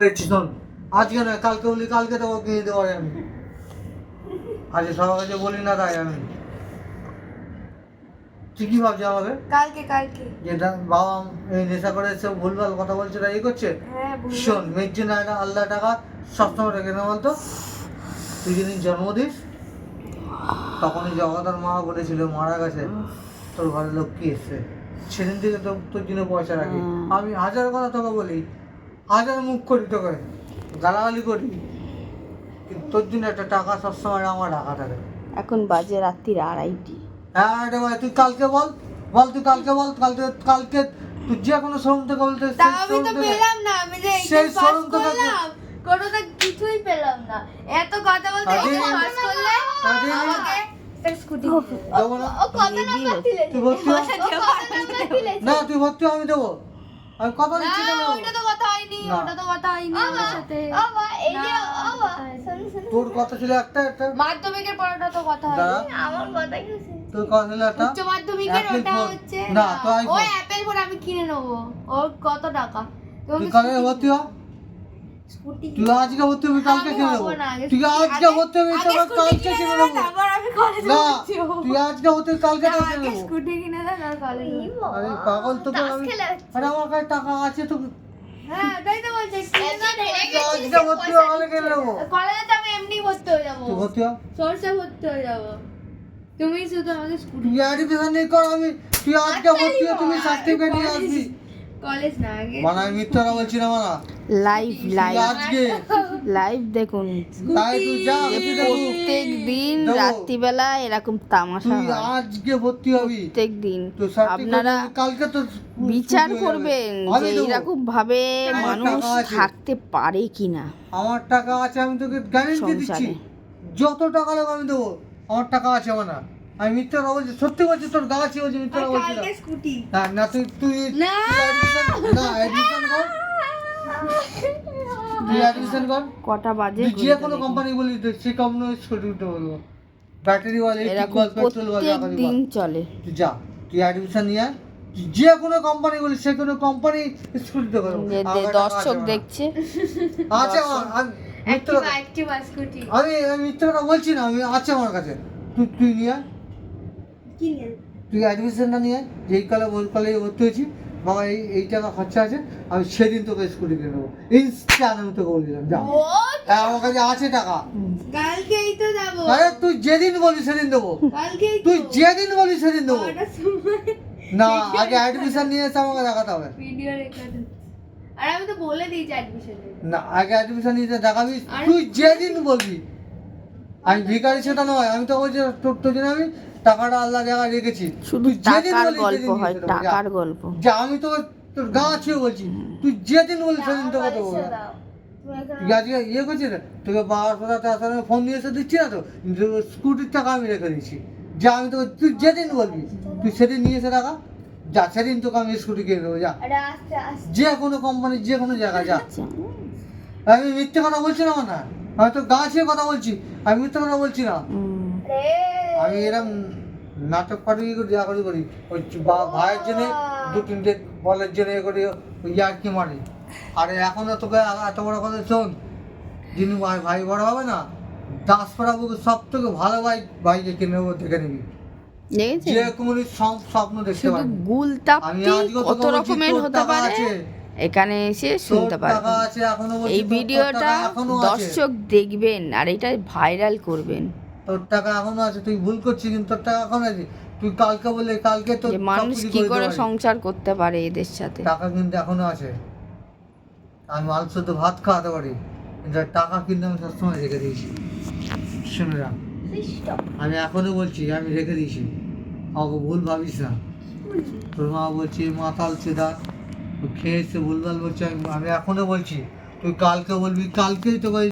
আজকে নয় কালকে বলি কালকে কিনে দিতে পারি আমি। আজকে সবার কাছে বলি না তাই আমি। তুই কি ভাবছি আমাকে? কালকে কালকে। যেটা বাবা এই নেশা করে ভুলভাল কথা বলছে করছে? হ্যাঁ শোন মেয়ের জন্য একটা আল্লাহ টাকা সবসময় রেখে না বলতো। তুই যেদিন জন্ম দিস তখনই জগতার মা বলেছিল মারা গেছে। তোর ঘরে লক্ষ্মী এসছে? সেদিন থেকে তো তোর জন্য পয়সা রাখি। আমি হাজার কথা তোকে বলি হাজার মুখ করি তোকে গালাগালি করি। কিন্তু তোর জন্য একটা টাকা সবসময় আমার রাখা থাকে। এখন বাজে রাত্রির আড়াইটি। হ্যাঁ এটা বল, তুই কালকে বল। বল তুই কালকে বল কালকে কালকে তুই যে কোনো শোরুম থেকে বলতে আমি তো পেলাম না আমি যে সেই এইটা থেকে- করলাম কোনোটা কিছুই পেলাম না। এত কথা বলতে পাস করলে আমাকে না? তুই ভর্তি আমি দেবো। আমি কথা দিচ্ছি তো হয়নি ওটা তো কথা হয়নি আমার সাথে। তোর কথা ছিল একটা একটা। মাধ্যমিকের পড়াটা তো কথা হয়নি। আমার কথা কি তোর কথা ছিল একটা। উচ্চ মাধ্যমিকের ওটা হচ্ছে। না, তো ওই অ্যাপেল ফোন আমি কিনে নেব। ওর কত টাকা? তুই কালকে ভর্তি হ। তুই আজকে ভর্তি হবি কালকে কিনে হব দেবো না, আগে তুই আজকে ভর্তি হবি আগে কালকে কিনে কিনে দেবো, দেবো তারপর আমি কলেজে না তুই আজকে ভর্তি কালকে না, তোকে স্কুটি কিনে দেন আর কলেজে আরে পাগল তোকে আমি আরে আমার কাছে টাকা আছে তো হ্যাঁ তাই তো বলছি আজকে ভর্তি কলেজে তো আমি এমনি ভর্তি হয়ে যাব। ভর্তি সরষে ভর্তি হয়ে যাব। তুমি শুধু আমাকে স্কুটি কর আমি তুই আজকে ভর্তি হ তুমি সার্টিফিকেট নিয়ে আসবি। কলেজ না আগে মানে আমি বলছি না মানা। লাইভ লাইভ আজকে। লাইভ দেখুন। তাই তুই যা প্রত্যেক দিন। রাত্রিবেলা এরকম তামাশা তুই আজকে ভর্তি হবি। প্রত্যেক দিন। আপনারা কালকে তো বিচার। করবেন যে। এরকম ভাবে মানুষ থাকতে পারে কিনা। আমার টাকা আছে আমি তোকে গ্যারেন্টি দিচ্ছি। যত টাকা লাগবে আমি দেবো আমার টাকা আছে আমার না আমি মিথ্যা কথা বলছি সত্যি বলছি তোর গা আছে বলছি মিথ্যা কথা বলছি না। স্কুটি। না না তুই তুই না। অ্যাডমিশন কর। তুই অ্যাডমিশন কর। কটা বাজে তুই যে কোনো কোম্পানি বলি তো সে কোম্পানি স্কুটি উঠতে বলব। ব্যাটারি ওয়ালা এরকম পেট্রোল ওয়ালা প্রত্যেক দিন চলে। তুই যা তুই অ্যাডমিশন নিয়ে আয়। যে কোনো কোম্পানি বলি সে কোনো কোম্পানি স্কুটিতে যে দর্শক দেখছে। আমার আমি মিথ্যে কথা- বলছি না আমি আছে আমার কাছে। তুই তুই নিয়ে তুই অ্যাডমিশনটা নিয়ে। যেই কলে ওই কলেজে ভর্তি হয়েছি বাবা এই এই টাকা খরচা আছে আমি সেদিন তোকে স্কুটি কিনে নেব। ইনস্ট্যান্ট আমি তোকে বলে দিলাম যা। হ্যাঁ, আমার কাছে আছে টাকা। কালকেই তো যাব। আরে তুই যেদিন বলি সেদিন দেবো। তুই যেদিন বলি সেদিন দেবো। না আগে অ্যাডমিশন নিয়ে এসে আমাকে দেখাতে হবে। ভিডিও রেকর্ড আর আমি তো বলে দিয়েছি অ্যাডমিশন না আগে অ্যাডমিশন এসে দেখাবি। তুই যেদিন বলবি। আমি ভিখারি সেটা নয় আমি তো বলছি তোর তোর জন্য আমি টাকাটা আল্লাহ জায়গায় রেখেছি। শুধু টাকার গল্প হয়। টাকার গল্প। যা আমি তো তোর গা আছে বলছি। তুই যেদিন বলবি সেদিন দাও। তুমি এখন তুই আজকে ইয়ে করছিস? না তোকে বাবার সাথে আসার আমি ফোন নিয়ে এসে দিচ্ছি না তো? স্কুটির টাকা আমি রেখে দিচ্ছি। যা আমি তোকে তুই যেদিন বলবি তুই সেদিন নিয়ে এসে টাকা যা সেদিন তোকে আমি স্কুটি কিনে দেবো যা। যে কোনো কোম্পানি যে কোনো জায়গায় যা। আমি মিথ্যে কথা বলছি না না আমি তো গা ছেড়ে কথা বলছি। আমি মিথ্যে কথা বলছি না। আমি এরকম নাটক পাটি করি যা করি করি। ওই ভাইয়ের জন্য দু তিনটে বলের জন্য এ করি ওই ইয়ার্কি মারি। আরে এখনও তোকে এত বড় কথা শোন যিনি ভাই ভাই বড় হবে না দাসপাড়াবুকে সব থেকে ভালো ভাই ভাইকে কিনে নেব দেখে নিবি। যে কোনো স্বপ্ন দেখতে পারবি আমি গুলতাপ্তি কত রকমের হতে পারে। এখানে এসে শুনতে পারবেন এই ভিডিওটা দর্শক দেখবেন আর এটা ভাইরাল করবেন। তোর টাকা এখনও আছে তুই ভুল করছিস কিন্তু তোর টাকা এখনও আছে। তুই কালকে বলে কালকে তো মানুষ কি করে সংসার করতে পারে এদের সাথে? টাকা কিন্তু এখনও আছে। আমি মাল শুদ্ধ ভাত খাওয়াতে পারি কিন্তু টাকা কিন্তু আমি সবসময় রেখে দিয়েছি। শুনে রাখ। আমি এখনও বলছি আমি রেখে দিয়েছি। আমাকে ভুল ভাবিস না। তোর মা বলছি মাতাল চেদার খেয়ে এসে ভুলভাল বলছে আমি আমি এখনও বলছি তুই কালকে বলবি কালকেই তোকে